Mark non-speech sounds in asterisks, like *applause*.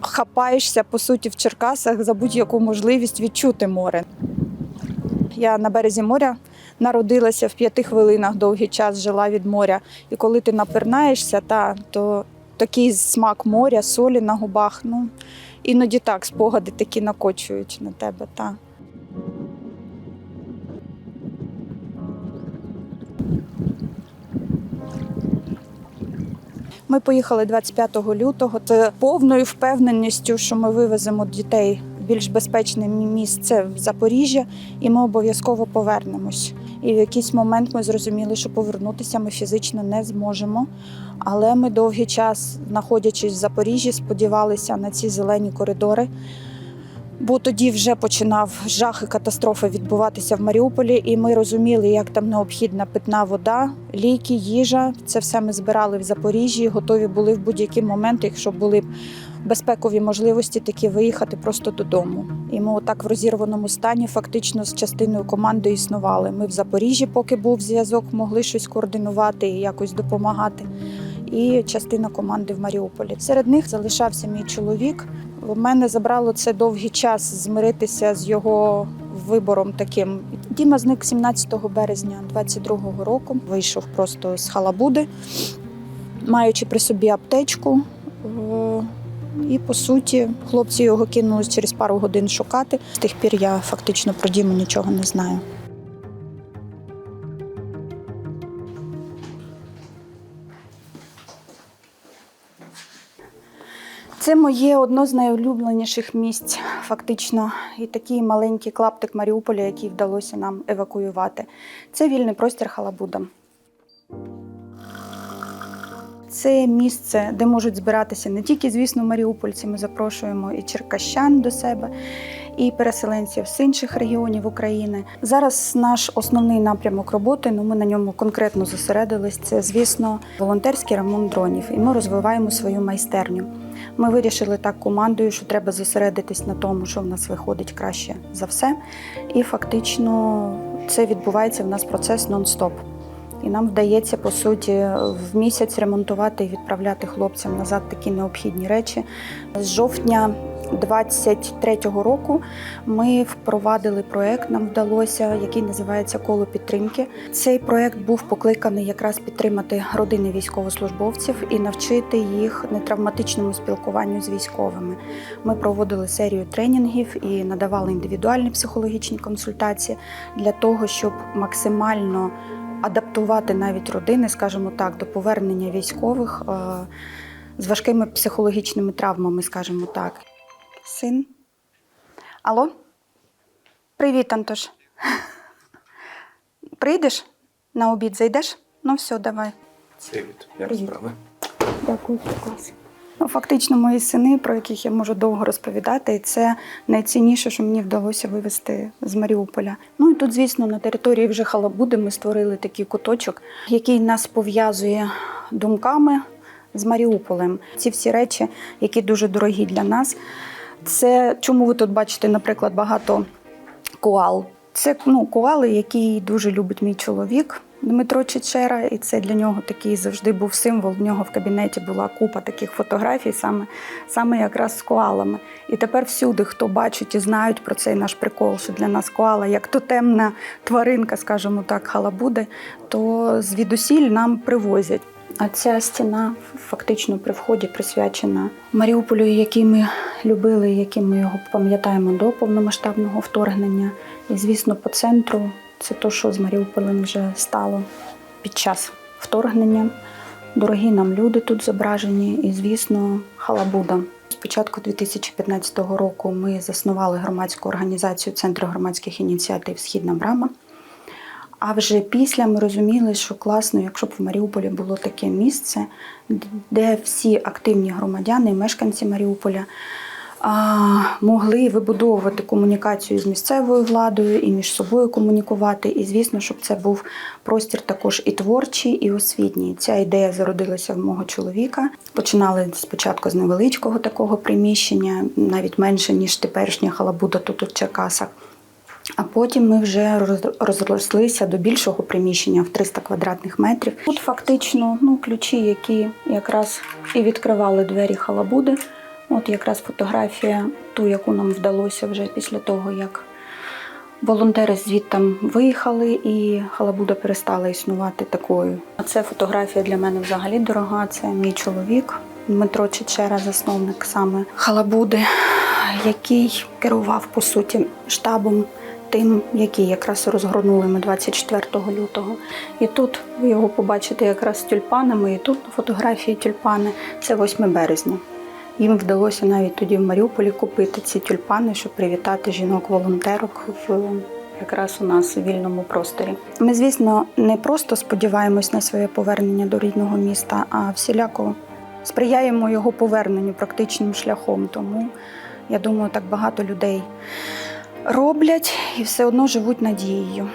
Хапаєшся по суті в Черкасах за будь-яку можливість відчути море. Я на березі моря народилася в п'яти хвилинах довгий час жила від моря. І коли ти напирнаєшся, та, то такий смак моря, солі на губах. Ну, іноді так спогади такі накочують на тебе. Та. Ми поїхали 25 лютого з повною впевненістю, що ми вивеземо дітей в більш безпечне місце в Запоріжжя, і ми обов'язково повернемось. І в якийсь момент ми зрозуміли, що повернутися ми фізично не зможемо. Але ми довгий час, знаходячись в Запоріжжі, сподівалися на ці зелені коридори. Бо тоді вже починав жах і катастрофа відбуватися в Маріуполі, і ми розуміли, як там необхідна питна вода, ліки, їжа. Це все ми збирали в Запоріжжі, готові були в будь-який момент, якщо були б безпекові можливості, такі виїхати просто додому. І ми отак в розірваному стані фактично з частиною команди існували. Ми в Запоріжжі, поки був зв'язок, могли щось координувати і якось допомагати. І частина команди в Маріуполі. Серед них залишався мій чоловік. У мене забрало це довгий час змиритися з його вибором таким. Діма зник 17 березня 22-го року. Вийшов просто з халабуди, маючи при собі аптечку. Е, І по суті, хлопці його кинули через пару годин шукати. З тих пір я фактично про Діму нічого не знаю. Це моє одно з найулюбленіших місць, фактично, і такий маленький клаптик Маріуполя, який вдалося нам евакуювати. Це вільний простір Халабуда. Це місце, де можуть збиратися не тільки, звісно, маріупольці. Ми запрошуємо і черкащан до себе, і переселенців з інших регіонів України. Зараз наш основний напрямок роботи. Ну ми на ньому конкретно зосередились. Це, звісно, волонтерський ремонт дронів, і ми розвиваємо свою майстерню. Ми вирішили так командою, що треба зосередитись на тому, що в нас виходить краще за все. І фактично це відбувається в нас процес нон-стоп. І нам вдається по суті в місяць ремонтувати і відправляти хлопцям назад такі необхідні речі. З жовтня 23-го року ми впровадили проект. Нам вдалося, який називається Коло підтримки. Цей проект був покликаний якраз підтримати родини військовослужбовців і навчити їх нетравматичному спілкуванню з військовими. Ми проводили серію тренінгів і надавали індивідуальні психологічні консультації для того, щоб максимально адаптувати навіть родини, скажімо так, до повернення військових е, з важкими психологічними травмами, скажімо так. Син. Алло? Привіт, Антош. *laughs* Прийдеш на обід, зайдеш? Ну, все, давай. Привіт, як справи? Дякую, клас. Ну, фактично, мої сини, про яких я можу довго розповідати, і це найцінніше, що мені вдалося вивезти з Маріуполя. Ну і тут, звісно, на території вже Халабуди ми створили такий куточок, який нас пов'язує думками з Маріуполем. Ці всі речі, які дуже дорогі для нас. Це чому ви тут бачите, наприклад, багато коал. Це ну, коали, які дуже любить мій чоловік Дмитро Чечера, і це для нього такий завжди був символ. В нього в кабінеті була купа таких фотографій, саме, саме якраз з коалами. І тепер всюди, хто бачить і знають про цей наш прикол, що для нас коала як тотемна тваринка, скажімо так, халабуди, то звідусіль нам привозять. А ця стіна фактично при вході присвячена Маріуполю, який ми любили, яким ми його пам'ятаємо до повномасштабного вторгнення. І, звісно, по центру це то, що з Маріуполем вже стало під час вторгнення. Дорогі нам люди тут зображені, і, звісно, халабуда. З початку 2015 року ми заснували громадську організацію Центру громадських ініціатив Східна брама. А вже після ми розуміли, що класно, якщо б в Маріуполі було таке місце, де всі активні громадяни і мешканці Маріуполя могли вибудовувати комунікацію з місцевою владою і між собою комунікувати. І, звісно, щоб це був простір також і творчий, і освітній. Ця ідея зародилася в мого чоловіка. Починали спочатку з невеличкого такого приміщення, навіть менше, ніж теперішня халабуда тут у Черкасах. А потім ми вже розрослися до більшого приміщення в 300 квадратних метрів. Тут фактично ну, ключі, які якраз і відкривали двері халабуди. От якраз фотографія, ту, яку нам вдалося вже після того, як волонтери звідтам виїхали, і халабуда перестала існувати такою. А це фотографія для мене взагалі дорога. Це мій чоловік Дмитро Чечера, засновник саме халабуди, який керував по суті штабом. Тим, який якраз розгорнули ми 24 лютого. І тут ви його побачите якраз з тюльпанами, і тут фотографії тюльпани. Це 8 березня. Їм вдалося навіть тоді в Маріуполі купити ці тюльпани, щоб привітати жінок-волонтерок в якраз у нас у вільному просторі. Ми, звісно, не просто сподіваємось на своє повернення до рідного міста, а всіляко сприяємо його поверненню практичним шляхом. Тому я думаю, так багато людей роблять і все одно живуть надією.